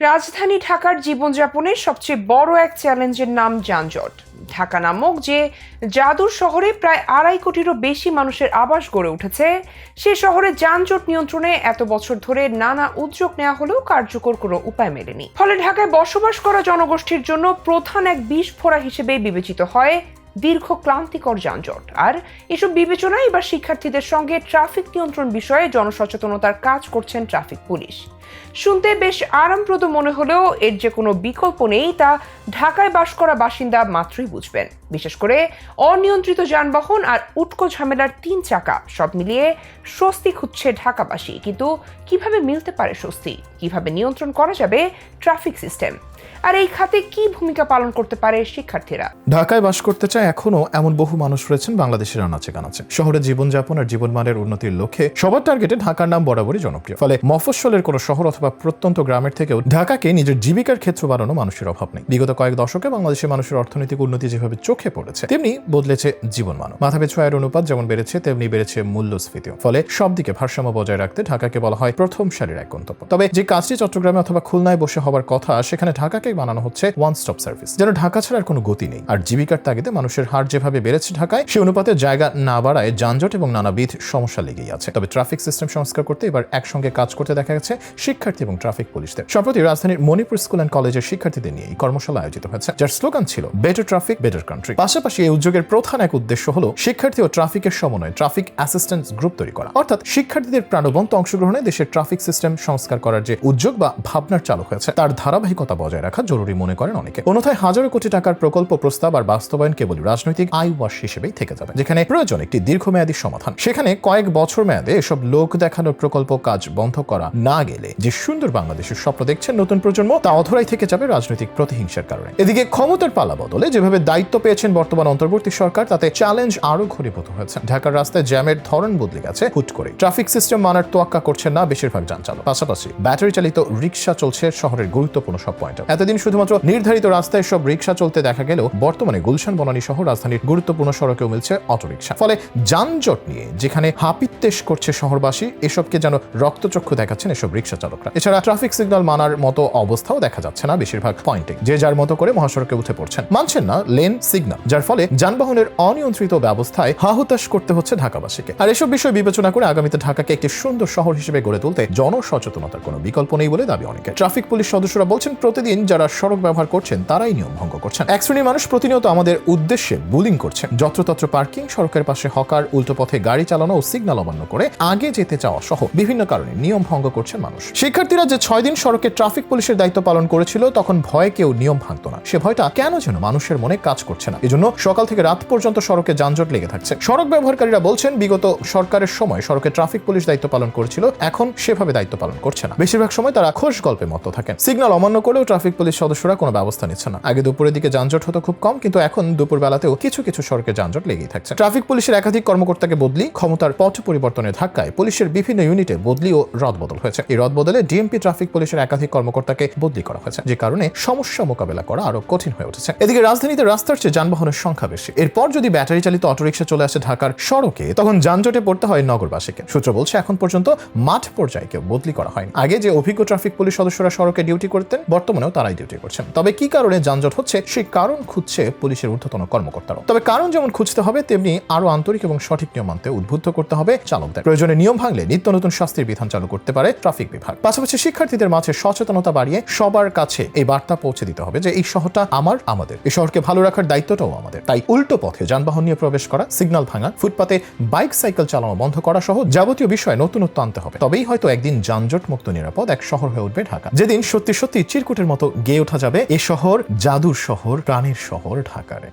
রাজধানী ঢাকার জীবনযাপনের সবচেয়ে বড় এক চ্যালেঞ্জের নাম যানজট। ঢাকা নামক যে জাদুর শহরে প্রায় আড়াই কোটিরও বেশি মানুষের আবাস গড়ে উঠেছে, সে শহরে যানজট নিয়ন্ত্রণে এত বছর ধরে নানা উদ্যোগ নেওয়া হলেও কার্যকর কোনো উপায় মেলেনি। ফলে ঢাকায় বসবাস করা জনগোষ্ঠীর জন্য প্রধান এক বিষ ফোড়া হিসেবে বিবেচিত হয় দীর্ঘ ক্লান্তিকর যানজট। আর এসব বিবেচনায় এবার শিক্ষার্থীদের সঙ্গে ট্রাফিক নিয়ন্ত্রণ বিষয়ে জনসচেতনতার কাজ করছেন ট্রাফিক পুলিশ। শুনতে বেশ আরামপ্রদ মনে হলেও এর যে কোনো বিকল্প নেই তা ঢাকায় বাস করা বাসিন্দা মাত্রই বুঝবেন। বিশেষ করে অনিয়ন্ত্রিত যানবাহন আর উটকো ঝামেলার তিন চাকা সব মিলিয়ে স্বস্তি খুঁজছে ঢাকাবাসী। কিন্তু কীভাবে মিলতে পারে স্বস্তি? কীভাবে নিয়ন্ত্রণ করা যাবে ট্রাফিক সিস্টেম? আর এই খাতে কি ভূমিকা পালন করতে পারে শিক্ষার্থীরা? ঢাকায় বাস করতে চায় এখনও এমন বহু মানুষ রয়েছেন বাংলাদেশের আনাচে কানাচে। শহরে জীবনযাপন আর জীবনমানের উন্নতির লক্ষ্যে সবার টার্গেটে ঢাকার নাম বরাবরই জনপ্রিয়। ফলে মফস্বলের কোনো শহর অথবা প্রত্যন্ত গ্রামের থেকেও ঢাকাকে নিজের জীবিকার ক্ষেত্র বানানো মানুষের অভাব নেই। বিগত কয়েক দশকে বাংলাদেশের মানুষের অর্থনৈতিক উন্নতি যেভাবে চোখে পড়েছে, তেমনি বদলেছে জীবনমান মাথাপিছু আয়ের অনুপাত যেমন বেড়েছে, তেমনি বেড়েছে মূল্যস্ফীতিও। ফলে সব দিকে ভারসাম্য বজায় রাখতে ঢাকাকে বলা হয় প্রথম সারির এক গন্তব্য। তবে যে কাজটি চট্টগ্রামে অথবা খুলনায় বসে হবার কথা, সেখানে ঢাকাকেই বানানো হচ্ছে ওয়ান স্টপ সার্ভিস যেন ঢাকা ছাড়া আর কোনো গতি নেই। আর জীবিকার তাগিদে মানুষের হার যেভাবে বেড়েছে ঢাকায় সে অনুপাতে জায়গা না বাড়ায় যানজট এবং নানাবিধ সমস্যা লেগেই আছে। তবে ট্রাফিক সিস্টেম সংস্কার করতে এবার একসঙ্গে কাজ করতে দেখা গেছে শিক্ষার্থী এবং ট্রাফিক পুলিশদের। সম্প্রতি রাজধানীর মণিপুর স্কুল অ্যান্ড কলেজের শিক্ষার্থীদের নিয়ে এই কর্মশালা আয়োজিত হয়েছে, যার স্লোগান ছিল বেটার ট্রাফিক বেটার কান্ট্রি পাশাপাশি এই উদ্যোগের প্রধান এক উদ্দেশ্য হলো শিক্ষার্থী ও ট্রাফিকের সমন্বয়ে ট্রাফিক অ্যাসিস্ট্যান্স গ্রুপ তৈরি করা। অর্থাৎ শিক্ষার্থীদের প্রাণবন্ত অংশগ্রহণে দেশের ট্রাফিক সিস্টেম সংস্কার করার যে উদ্যোগ বা ভাবনার চালু হয়েছে, তার ধারাবাহিকতা বজায় রাখা জরুরি মনে করেন অনেকে। অন্যথায় হাজারো কোটি টাকার প্রকল্প, প্রস্তাব আর বাস্তবায়ন কেবল রাজনৈতিক আই ওয়াশ হিসেবেই থেকে যাবে, যেখানে প্রয়োজন একটি দীর্ঘমেয়াদী সমাধান। সেখানে কয়েক বছর মেয়াদে এসব লোক দেখানোর প্রকল্প কাজ বন্ধ করা না গেলে যে সুন্দর বাংলাদেশের স্বপ্ন দেখছেন নতুন প্রজন্ম, তা অধরাই থেকে যাবে রাজনৈতিক প্রতিহিংসার কারণে। এদিকে ক্ষমতার পালা বদলে যেভাবে দায়িত্ব পেয়েছেন বর্তমান অন্তর্বর্তী সরকার, তাতে চ্যালেঞ্জ আরও ঘনীভূত হয়েছে। ঢাকার রাস্তায় জ্যামের ধরন বদলে গেছে হুট করে। ট্রাফিক সিস্টেম মানার তোয়াক্কা করছেন না বেশিরভাগ যান চালক পাশাপাশি ব্যাটারি চালিত রিক্সা চলছে শহরের গুরুত্বপূর্ণ সব পয়েন্টে এতদিন শুধুমাত্র নির্ধারিত রাস্তায় সব রিক্সা চলতে দেখা গেলেও বর্তমানে গুলশান, বনানী সহ রাজধানীর গুরুত্বপূর্ণ সড়কেও মিলছে অটোরিকশা। ফলে যানজট নিয়ে যেখানে হাপিত্তেশ করছে শহরবাসী, এসবকে যেন রক্তচক্ষু দেখাচ্ছেন এসব রিক্সা চালকরা। এছাড়া ট্রাফিক সিগন্যাল মানার মতো অবস্থাও দেখা যাচ্ছে না বেশিরভাগ পয়েন্টে। যে যার মতো করে মহাসড়কে উঠে পড়ছেন। মানছেন না লেন সিগন্যাল, যার ফলে যানবাহনের অনিয়ন্ত্রিত ব্যবস্থায় হাহুতাশ করতে হচ্ছে ঢাকাবাসীকে। আর এসব বিষয় বিবেচনা করে আগামীতে ঢাকাকে একটি সুন্দর শহর হিসেবে গড়ে তুলতে জনসচেতনতার কোনো বিকল্প নেই বলে দাবি অনেকে ট্রাফিক পুলিশ সদস্যরা বলছেন, প্রতিদিন যারা সড়ক ব্যবহার করছেন, তারাই নিয়ম ভঙ্গ করছেন। এক শ্রেণির মানুষ প্রতিনিয়ত আমাদের উদ্দেশ্যে বুলিং করছেন। যত্রতত্র পার্কিং, সড়কের পাশে হকার, উল্টো পথে গাড়ি চালানো ও সিগন্যাল অমান্য করে আগে যেতে চাওয়া সহ বিভিন্ন কারণে নিয়ম ভঙ্গ করছেন মানুষ। শিক্ষার্থীরা যে ছয় দিন সড়কে ট্রাফিক পুলিশের দায়িত্ব পালন করেছিল, তখন ভয়ে কেউ নিয়ম ভাঙত না। সে ভয়টা কেন যেন মানুষের মনে কাজ করছে না? এজন্য সকাল থেকে রাত পর্যন্ত সড়কে যানজট লেগে থাকছে। সড়ক ব্যবহারকারীরা বলছেন, বিগত সরকারের সময় সড়কে ট্রাফিক পুলিশ দায়িত্ব পালন করেছিল, এখন সেভাবে দায়িত্ব পালন করছে না। বেশিরভাগ সময় তারা খোশ গল্পে মতো থাকেন। সিগন্যাল অমান্য করলেও ট্রাফিক পুলিশ সদস্যরা কোনো ব্যবস্থা নিচ্ছে না। আগে দুপুরের দিকে যানজট হতো খুব কম, কিন্তু এখন দুপুর বেলাতেও কিছু কিছু সড়কে যানজট লেগেই থাকছে। ট্রাফিক পুলিশের একাধিক কর্মকর্তাকে বদলি, ক্ষমতার পথ পরিবর্তনের ধাক্কায় পুলিশের বিভিন্ন ইউনিটে বদলি ও রদবদল হয়েছে। এই রদবদলে ডিএমপি ট্রাফিক পুলিশের একাধিক কর্মকর্তাকে বদলি করা হয়েছে, যে কারণে সমস্যা মোকাবেলা করা আরও কঠিন হয়ে উঠেছে। এদিকে রাজধানীতে রাস্তার চেয়ে যানবাহনের সংখ্যা বেশি। এরপর যদি ব্যাটারি চালিত অটোরিকশা চলে আসে ঢাকার সড়কে, তখন যানজটে পড়তে হয় নগরবাসীকে। সূত্র বলছে, এখন পর্যন্ত মাঠ পর্যায়ে কেউ বদলি করা হয়নি। আগে যে অভিজ্ঞ ট্রাফিক পুলিশ সদস্যরা সড়কে ডিউটি করতেন, বর্তমানেও তারাই ডিউটি করছেন। তবে কি কারণে যানজট হচ্ছে, সেই কারণ খুঁজছে পুলিশের ঊর্ধ্বতন কর্মকর্তারা তবে কারণ যেমন খুঁজতে হবে, তেমনি আরও আন্তরিক এবং সঠিক নিয়ম মানতে উদ্বুদ্ধ করতে হবে চালকদের। প্রয়োজনে নিয়ম ভাঙলে নিত্য নতুন শাস্তির বিধান চালু করতে পারে ট্রাফিক বিভাগ। পাশাপাশি শিক্ষার্থীদের মাঝে সচেতনতা বাড়িয়ে সবার কাছে এই বার্তা পৌঁছে দিতে হবে যে, এই শহরটা আমার, আমাদের। এই শহরকে ভালো রাখার দায়িত্বটাও আমাদের। তাই উল্টো পথে যানবাহন নিয়ে প্রবেশ করা, সিগন্যাল ভাঙা, ফুটপাতে বাইক, সাইকেল চালানো বন্ধ করা সহ যাবতীয় বিষয়ে নতুনত্ব আনতে হবে। তবেই হয়তো একদিন যানজট মুক্ত নিরাপদ এক শহর হয়ে উঠবে ঢাকা। যেদিন সত্যি সত্যি চিরকুটের মতো গেয়ে ওঠা যাবে এ শহর জাদুর শহর প্রাণের শহর ঢাকারে।